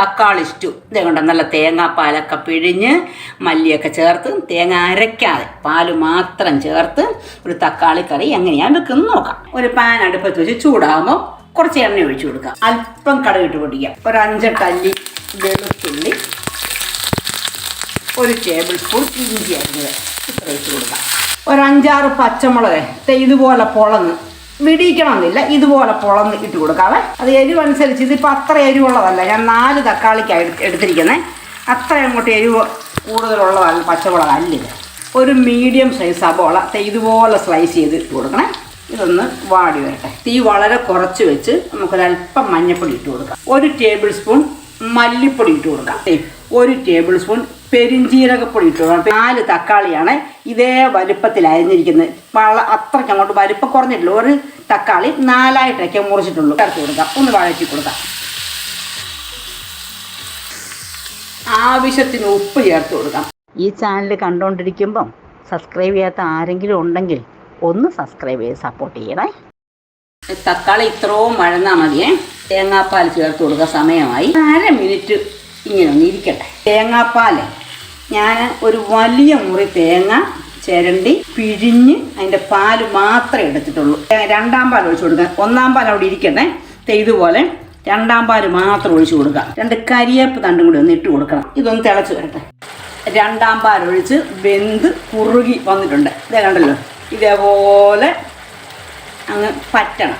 തക്കാളി സ്റ്റു ഇതേ കൊണ്ട്? നല്ല തേങ്ങാപ്പാലൊക്കെ പിഴിഞ്ഞ് മല്ലിയൊക്കെ ചേർത്ത് തേങ്ങ അരയ്ക്കാതെ പാൽ മാത്രം ചേർത്ത് ഒരു തക്കാളി കറി എങ്ങനെയാണ് വെക്കുന്നത് നോക്കാം. ഒരു പാൻ അടുപ്പത്ത് വെച്ച് ചൂടാകുമ്പോൾ കുറച്ച് എണ്ണ ഒഴിച്ചു കൊടുക്കാം. അല്പം കടകിട്ട് പൊടിക്കാം ഒരു അഞ്ചെട്ടല്ലി വെളുത്തുള്ളി ഒരു ടേബിൾ സ്പൂൺ ഇഞ്ചി അരിഞ്ഞത് ഇത്ര വെച്ച് കൊടുക്കാം. ഒരു അഞ്ചാറ് പച്ചമുളക് ഇതുപോലെ പൊളന്ന് വിടിയിക്കണമെന്നില്ല. ഇതുപോലെ പൊളന്ന് ഇട്ട് കൊടുക്കാവേ അത് എരിവ് അനുസരിച്ച് ഇതിപ്പോൾ അത്ര എരിവുള്ളതല്ല. ഞാൻ നാല് തക്കാളിക്കാണ് എടു എടുത്തിരിക്കുന്നത് അത്ര അങ്ങോട്ട് എരിവ് കൂടുതലുള്ളതല്ല പച്ചമുളക് അല്ലിത് ഒരു മീഡിയം സൈസ് സബോള. ദേ ഇതുപോലെ സ്ലൈസ് ചെയ്ത് ഇട്ട് കൊടുക്കണേ. ഇതൊന്ന് വാടി വരട്ടെ. തീ വളരെ കുറച്ച് വെച്ച് നമുക്കൊരല്പം മഞ്ഞൾപ്പൊടി ഇട്ട് കൊടുക്കാം. ഒരു ടേബിൾ സ്പൂൺ മല്ലിപ്പൊടി ഇട്ട് കൊടുക്കാം. ഒരു ടേബിൾ സ്പൂൺ പെരിഞ്ജീരകപ്പൊടി ഇട്ട്. നാല് തക്കാളിയാണ് ഇതേ വലുപ്പത്തിൽ അരിഞ്ഞിരിക്കുന്നത്. വള അത്രയ്ക്ക് അങ്ങോട്ട് വലുപ്പം കുറഞ്ഞിട്ടില്ല. ഒരു തക്കാളി നാലായിട്ടൊക്കെ മുറിച്ചിട്ടുള്ളൂ. ചേർത്ത് കൊടുക്കാം. ഒന്ന് വഴറ്റി കൊടുക്കാം. ആവശ്യത്തിന് ഉപ്പ് ചേർത്ത് കൊടുക്കാം. ഈ ചാനൽ കണ്ടുകൊണ്ടിരിക്കുമ്പം സബ്സ്ക്രൈബ് ചെയ്യാത്ത ആരെങ്കിലും ഉണ്ടെങ്കിൽ ഒന്ന് സബ്സ്ക്രൈബ് ചെയ്ത് സപ്പോർട്ട് ചെയ്യണേ. തക്കാളി ഇത്രയും മഴന്നാൽ മതിയേ. തേങ്ങാപ്പാൽ ചേർത്ത് കൊടുക്കുക സമയമായി. അര മിനിറ്റ് ഇങ്ങനെ ഒന്ന് ഇരിക്കട്ടെ. തേങ്ങാപ്പാൽ ഞാൻ ഒരു വലിയ മുറി തേങ്ങ ചിരണ്ടി പിഴിഞ്ഞ് അതിന്റെ പാൽ മാത്രമേ എടുത്തിട്ടുള്ളൂ. രണ്ടാം പാൽ ഒഴിച്ചു കൊടുക്കുക. ഒന്നാം പാൽ അവിടെ ഇരിക്കണേ ഇതുപോലെ രണ്ടാം പാൽ മാത്രം ഒഴിച്ചു കൊടുക്കുക. രണ്ട് കരിയേപ്പ് തണ്ടും കൂടി ഒന്ന് ഇട്ട് കൊടുക്കണം. ഇതൊന്ന് തിളച്ച് വരട്ടെ. രണ്ടാം പാൽ ഒഴിച്ച് വെന്ത് കുറുകി വന്നിട്ടുണ്ട്. ഇതേ കണ്ടല്ലോ. ഇതേപോലെ അങ്ങ് പറ്റണം.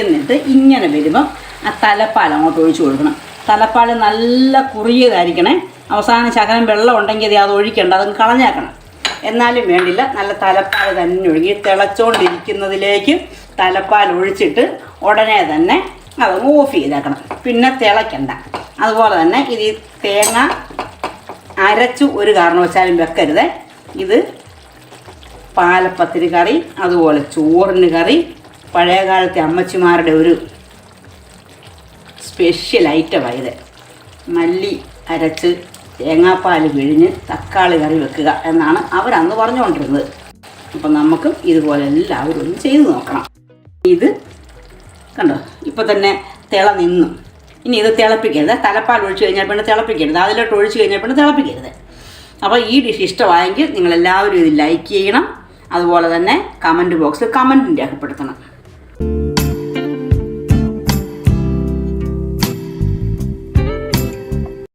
എന്നിട്ട് ഇങ്ങനെ വരുമ്പം ആ തലപ്പാൽ അങ്ങോട്ട് ഒഴിച്ചു കൊടുക്കണം. തലപ്പാൽ നല്ല കുറിയതായിരിക്കണേ അവസാനം ശകലം വെള്ളം ഉണ്ടെങ്കിൽ അത് ഒഴിക്കേണ്ട അതങ്ങ് കളഞ്ഞേക്കണം. എന്നാലും വേണ്ടില്ല നല്ല തലപ്പാൽ തന്നെ ഒഴുകി തിളച്ചുകൊണ്ടിരിക്കുന്നതിലേക്ക് തലപ്പാൽ ഒഴിച്ചിട്ട് ഉടനെ തന്നെ അത് ഓഫ് ചെയ്തേക്കണം. പിന്നെ തിളയ്ക്കണ്ട. അതുപോലെ തന്നെ ഇത് തേങ്ങ അരച്ചു ഒരു കാരണവശാലും വെക്കരുത്. ഇത് പാലപ്പത്തിന് കറി അതുപോലെ ചോറിന് കറി പഴയകാലത്തെ അമ്മച്ചിമാരുടെ ഒരു സ്പെഷ്യൽ ഐറ്റമാണ് ഇത്. മല്ലി അരച്ച് തേങ്ങാപ്പാൽ പിഴിഞ്ഞ് തക്കാളി കറി വെക്കുക എന്നാണ് അവരന്ന് പറഞ്ഞുകൊണ്ടിരുന്നത്. അപ്പം നമുക്കും ഇതുപോലെ എല്ലാവരും ഒന്ന് ചെയ്തു നോക്കണം. ഇത് കണ്ടോ? ഇപ്പം തന്നെ തിള നിന്നു. ഇനി ഇത് തിളപ്പിക്കരുത്. തലപ്പാൽ ഒഴിച്ച് കഴിഞ്ഞാൽ പിന്നെ തിളപ്പിക്കരുത്. അതിലോട്ട് ഒഴിച്ച് കഴിഞ്ഞാൽ പിന്നെ തിളപ്പിക്കരുത്. അപ്പോൾ ഈ ഡിഷ് ഇഷ്ടമായെങ്കിൽ നിങ്ങളെല്ലാവരും ഇത് ലൈക്ക് ചെയ്യണം. അതുപോലെ തന്നെ കമന്റ് ബോക്സിൽ കമന്റും രേഖപ്പെടുത്തണം.